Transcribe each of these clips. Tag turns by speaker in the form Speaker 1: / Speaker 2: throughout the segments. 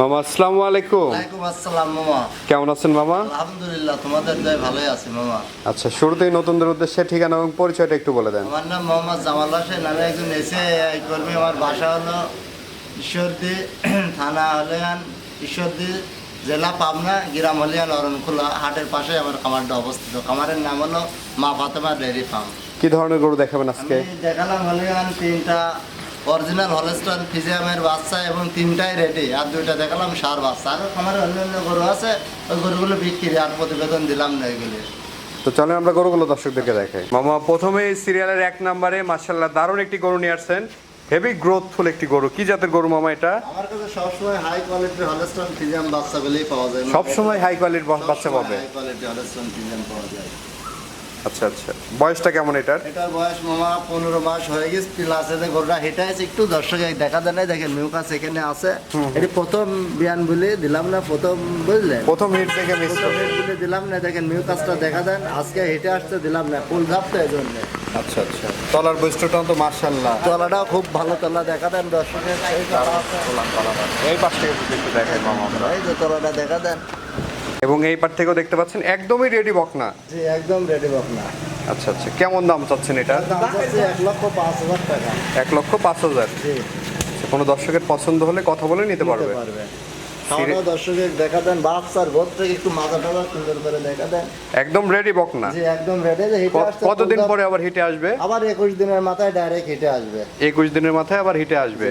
Speaker 1: মামা আসসালামু আলাইকুম।
Speaker 2: ওয়ালাইকুম আসসালাম মামা।
Speaker 1: কেমন আছেন মামা?
Speaker 2: আলহামদুলিল্লাহ তোমাদের দয় ভালোই আছি মামা।
Speaker 1: আচ্ছা শুরুতেই নতুনদের উদ্দেশ্যে ঠিকানা এবং পরিচয়টা একটু বলে দেন।
Speaker 2: আমার নাম মোহাম্মদ জামাল হোসেন আমি একজন এসে কর্মী। আমার বাসা হলো ঈশ্বরদী থানা হলিয়ান ঈশ্বরদী জেলা পাবনা গ্রাম হলিয়ান অরণখোলা হাটের পাশে আমার খামারটা অবস্থিত। খামারের নাম হলো মা ফাতেমা ডেয়ারি ফার্ম।
Speaker 1: কি ধরনের গরু দেখাবেন আজকে?
Speaker 2: দেখালাম হলিয়ান তিনটা অরিজিনাল হলেস্টন ফিজিয়ামের বাচ্চা এবং তিনটাই রেডি আর দুইটা দেখালাম সার বাচ্চা। আর খামারে অন্য অন্য গরু আছে ওই গরুগুলো বিক্রি আর প্রতিবেদন দিলাম না এগুলি।
Speaker 1: তো চলেন আমরা গরুগুলো দর্শকদেরকে দেখাই। মামা প্রথমে সিরিয়ালের এক নম্বরে মার্শাল্লাহ দারুণ একটি গরু নিয়ে আসছেন। হেভি গ্রোথফুল একটি গরু। কি জাতের গরু মামা এটা?
Speaker 2: আমার কাছে সবসময় হাই কোয়ালিটির হলস্টন ফিজিয়াম বাচ্চাগুলোই পাওয়া যায়।
Speaker 1: সবসময় হাই কোয়ালিটির বাচ্চা পাবে।
Speaker 2: হাই কোয়ালিটি হলস্টন ফিজিয়াম পাওয়া যায়।
Speaker 1: আচ্ছা আচ্ছা। বয়সটা কেমন এটার?
Speaker 2: এটার বয়স মামা পনেরো মাস হয়ে গেছে প্লাস এতে গরুটা হেঁটে আছে একটু দর্শক দেখা দেয় দেখেন মিউকাস এখানে আছে। এটি প্রথম বিয়ান বলে দিলাম না প্রথম বুঝলেন?
Speaker 1: প্রথম হিট থেকে
Speaker 2: প্রথম হেঁট বলে দিলাম না দেখেন মিউকাসটা দেখা দেন আজকে হেঁটে আসতে দিলাম না ফুল ধাপতে এই জন্য
Speaker 1: আচ্ছা আচ্ছা। তলার বৈশিষ্ট্যটা তো মার্শাল্লাহ
Speaker 2: তলাটাও খুব ভালো তলা দেখা দেন দর্শকের। এই
Speaker 1: এই পাশ থেকে একটু দেখাই মামা
Speaker 2: এই যে তলাটা দেখা দেন।
Speaker 1: এবং এই পার থেকেও দেখতে পাচ্ছেন একদমই রেডি বকনা।
Speaker 2: জি একদম রেডি বক না
Speaker 1: আচ্ছা আচ্ছা। কেমন দাম চাচ্ছেন এটা?
Speaker 2: এক লক্ষ পাঁচ হাজার টাকা।
Speaker 1: এক লক্ষ পাঁচ হাজার?
Speaker 2: জি।
Speaker 1: আচ্ছা, কোনো দর্শকের পছন্দ হলে কথা বলে নিতে পারবে।
Speaker 2: দর্শকের দেখা দেন বাচ্চার গোদ থেকে একটু মাথা টাথা সুন্দর করে দেখা দেন।
Speaker 1: একদম রেডি বকনা।
Speaker 2: জি একদম রেডি
Speaker 1: কতদিন পরে আবার হিটে আসবে?
Speaker 2: আবার একুশ দিনের মাথায় ডাইরেক্ট হিটে আসবে।
Speaker 1: একুশ দিনের মাথায় আবার হিটে আসবে।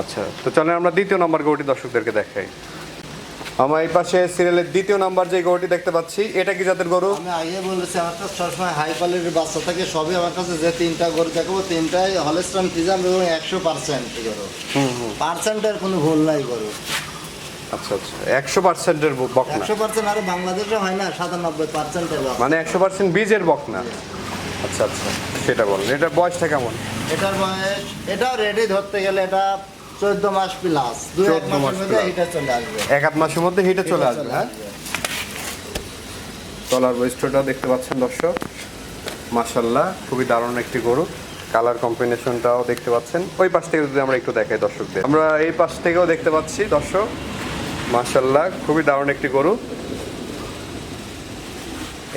Speaker 1: আচ্ছা তো চলেন আমরা দ্বিতীয় নম্বর গরুটি দর্শকদেরকে দেখাই। আমার এই পাশে সিরিয়ালের দ্বিতীয় নাম্বার যে গরুটি দেখতে পাচ্ছি এটা কি জাতের গরু?
Speaker 2: আমি আগে বলেছি আমার কাছে সবসময় হাই কোয়ালিটির বাচ্চা থাকে সবই আমার কাছে যে তিনটা গরু দেখাবো তিনটাই হলেস্টন ফিজাম এবং একশো পার্সেন্ট গরু। পার্সেন্টের কোনো ভুল নাই গরু।
Speaker 1: আচ্ছা আচ্ছা। একশো পার্সেন্টের বকনা
Speaker 2: একশো পার্সেন্ট আরে বাংলাদেশে হয় না সাতানব্বই পার্সেন্টের
Speaker 1: মানে একশো পার্সেন্ট বীজের বকনা আচ্ছা আচ্ছা। সেটা বলেন এটার বয়সটা কেমন?
Speaker 2: এটার বয়স এটাও রেডি ধরতে গেলে এটা চোদ্দ মাস প্লাস দুই এক
Speaker 1: 14 মাস
Speaker 2: মাসের মধ্যে
Speaker 1: plus।
Speaker 2: চলে আসবে।
Speaker 1: এক আধ মাসের মধ্যে হিটে চলে আসবে। হ্যাঁ তলার বৈশিষ্ট্যটা দেখতে পাচ্ছেন দর্শক। খুবই দারুণ একটি গরু। কালার কম্বিনেশনটাও দেখতে পাচ্ছেন। ওই পাশ থেকে যদি আমরা একটু দেখাই দর্শকদের। আমরা এই পাশ থেকেও দেখতে পাচ্ছি দর্শক। মাশাল্লাহ খুবই দারুণ একটি গরু।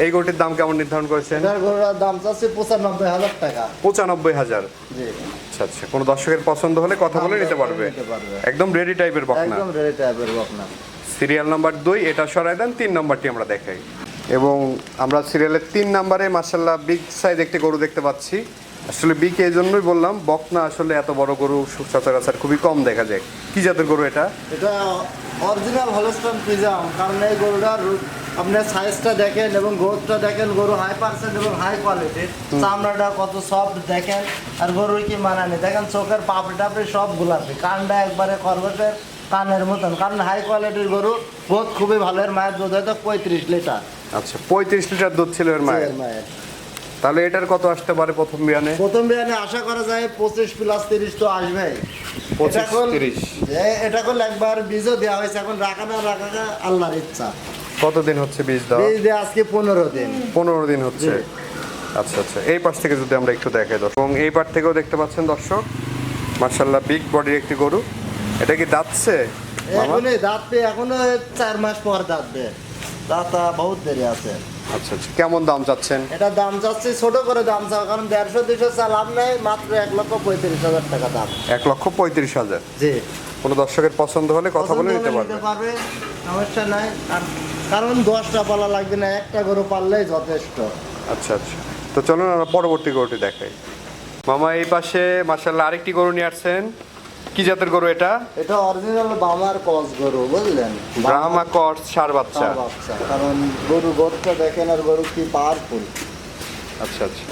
Speaker 1: এই গরুটির দাম কেমন নির্ধারণ করেছেন?
Speaker 2: গরুর দাম চাচ্ছে পঁচানব্বই হাজার টাকা।
Speaker 1: পঁচানব্বই হাজার?
Speaker 2: জি।
Speaker 1: আচ্ছা আচ্ছা কোনো দর্শকের পছন্দ হলে কথা বলে নিতে পারবে। একদম রেডি টাইপের বকনা।
Speaker 2: একদম রেডি টাইপের বকনা।
Speaker 1: সিরিয়াল নাম্বার দুই এটা সরাই দেন তিন নাম্বারটি আমরা দেখাই। এবং আমরা সিরিয়ালের তিন নাম্বারে মার্শাল্লাহ বিগ সাইজ একটি গরু দেখতে পাচ্ছি। আসলে বিগ এই জন্যই বললাম বকনা আসলে এত বড় গরু সচরাচর খুবই কম দেখা যায়। কি জাতের গরু এটা?
Speaker 2: এটা অরিজিনাল হলস্টন পিজাম কারণ এই গরুটার আপনার সাইজটা দেখেন এবং গ্রোথটা দেখেন গরু হাই পার্সেন্ট এবং হাই কোয়ালিটির চামড়াটা কত সফট দেখেন আর গরুর কি মানানি দেখেন চোখের পাপড়ি টাপড়ি সব গোলাপি। কানটা একবারে খরগোশের কানের মতন কারণ হাই কোয়ালিটির গরু গ্রোথ খুবই ভালো। এর মায়ের দুধ হয়তো পঁয়ত্রিশ লিটার।
Speaker 1: আচ্ছা পঁয়ত্রিশ লিটার দুধ ছিল এর মায়ের?
Speaker 2: মায়ের।
Speaker 1: তাহলে এটার কত আসতে পারে প্রথম বিয়ানে?
Speaker 2: প্রথম বিয়ানে আশা করা যায় পঁচিশ প্লাস তিরিশ তো আসবে
Speaker 1: পঁচিশ তিরিশ।
Speaker 2: এটা করলে একবার বীজও দেওয়া হয়েছে। এখন রাখা না রাখা আল্লাহর ইচ্ছা।
Speaker 1: কতদিন হচ্ছে বীজ দেওয়া?
Speaker 2: বীজ দেওয়া আজকে পনেরো দিন।
Speaker 1: পনেরো দিন হচ্ছে। আচ্ছা আচ্ছা। এই পাশ থেকে যদি আমরা একটু দেখাই দর্শক। এবং এই পাশ থেকেও দেখতে পাচ্ছেন দর্শক মার্শাল্লাহ বিগ বডির একটি গরু। এটা কি দাঁতছে?
Speaker 2: এখনই দাঁত পেয়ে এখনও চার মাস পর দাঁত দেয় দাঁত বহুত দেরি আছে।
Speaker 1: আচ্ছা আচ্ছা। কেমন দাম চাচ্ছেন?
Speaker 2: এটা দাম যাচ্ছে ছোট করে দাম চাও কারণ দেড়শো দুশো চা লাভ নেই মাত্র এক লক্ষ পঁয়ত্রিশ হাজার টাকা দাম।
Speaker 1: এক লক্ষ পঁয়ত্রিশ হাজার।
Speaker 2: জি।
Speaker 1: কোনো দর্শকের পছন্দ হলে কথা বলে নিতে পারবে।
Speaker 2: সমস্যা নাই। আর কারণ দশটা পালা লাগবে না একটা গরু পারলেই যথেষ্ট।
Speaker 1: আচ্ছা আচ্ছা। তো চলুন আমরা পরবর্তী গরুটি দেখাই। মামা এই পাশে মার্শাল্লাহ আরেকটি গরু নিয়ে আসছেন। কি জাতের গরু এটা?
Speaker 2: এটা অরিজিনাল বামার কস গরু বুঝলেন?
Speaker 1: ব্রাহ্মা কর্স সার বাচ্চা।
Speaker 2: কারণ গরু গোদটা দেখেন আর গরু কি পাওয়ারফুল
Speaker 1: আচ্ছা আচ্ছা।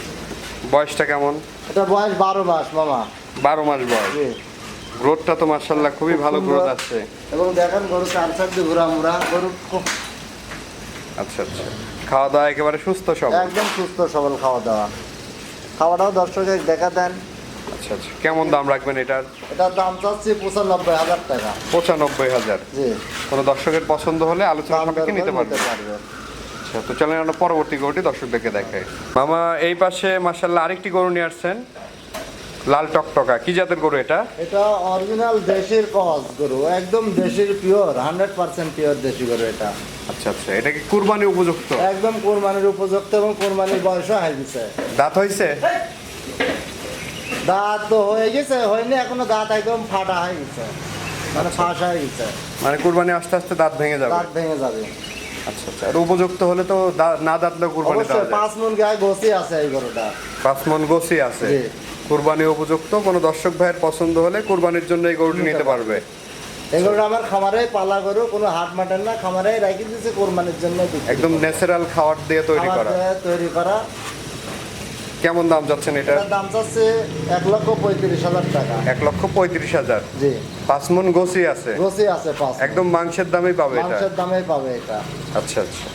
Speaker 1: বয়সটা কেমন?
Speaker 2: এটা বয়স বারো মাস মামা।
Speaker 1: বারো মাস বয়স। গ্রোথটা তো মার্শাল্লাহ খুবই ভালো গ্রোথ আছে।
Speaker 2: এবং দেখেন গরু চার চার দিয়ে ঘুরা মুড়া গরু
Speaker 1: আচ্ছা আচ্ছা। খাওয়া দাওয়া একেবারে সুস্থ সব
Speaker 2: একদম সুস্থ সবল খাওয়া দাওয়া খাওয়াটাও দর্শকে দেখা দেন।
Speaker 1: আচ্ছা আচ্ছা। কেমন দাম রাখবেন এটার?
Speaker 2: এটার দাম চাচ্ছি পঁচানব্বই হাজার টাকা।
Speaker 1: পঁচানব্বই হাজার।
Speaker 2: জি।
Speaker 1: কোনো দর্শকের পছন্দ হলে আলোচনা সাপেক্ষে নিতে পারবে আচ্ছা তো চলেন আমরা পরবর্তী গরুটি দর্শকদেরকে দেখাই। মামা এই পাশে মার্শাল্লাহ আরেকটি গরু নিয়ে আসছেন। লাল টকটকা কি জাতের গরু এটা?
Speaker 2: এটা অরিজিনাল দেশির কস গরু একদম দেশির পিওর হান্ড্রেড পার্সেন্ট পিওর দেশি গরু এটা।
Speaker 1: আচ্ছা আচ্ছা এটা কি কুরবানি উপযুক্ত?
Speaker 2: একদম কোরবানির উপযুক্ত এবং কোরবানির বয়সও হয়ে গেছে
Speaker 1: দাঁত হয়েছে
Speaker 2: দাঁত তো হয়ে গেছে হয়নি এখনও দাঁত একদম ফাটা হয়ে গেছে মানে ফাঁস হয়ে গেছে
Speaker 1: মানে কুরবানি আস্তে আস্তে দাঁত ভেঙে যাবে।
Speaker 2: দাঁত ভেঙে যাবে।
Speaker 1: আচ্ছা আচ্ছা আর উপযুক্ত হলে তো না দাঁতলেও কুরবানি দেওয়া যায়।
Speaker 2: পাঁচ মন গায়ে গোসি আছে এই গরুটা।
Speaker 1: পাঁচ মন গোসি আছে। কুরবানি উপযুক্ত কোনো দর্শক ভাইয়ের পছন্দ হলে কুরবানির জন্য এই গরুটি
Speaker 2: নিতে
Speaker 1: পারবে।
Speaker 2: এই গরুটা আমার খামারে পালা গরু কোনো হাট মাটেন না খামারে রাখি দিয়েছে কোরবানির জন্য
Speaker 1: একদম ন্যাচারাল খাবার দিয়ে তৈরি করা।
Speaker 2: তৈরি করা।
Speaker 1: কেমন দাম যাচ্ছেন এটা?
Speaker 2: দাম চাচ্ছে এক লক্ষ পঁয়ত্রিশ হাজার টাকা।
Speaker 1: এক লক্ষ পঁয়ত্রিশ হাজার?
Speaker 2: জি।
Speaker 1: পাঁচ মন গোসি আছে।
Speaker 2: গোসি আছে পাঁচ
Speaker 1: একদম মাংসের দামেই পাবে এটা?
Speaker 2: মাংসের দামে পাবে এটা।
Speaker 1: আচ্ছা আচ্ছা।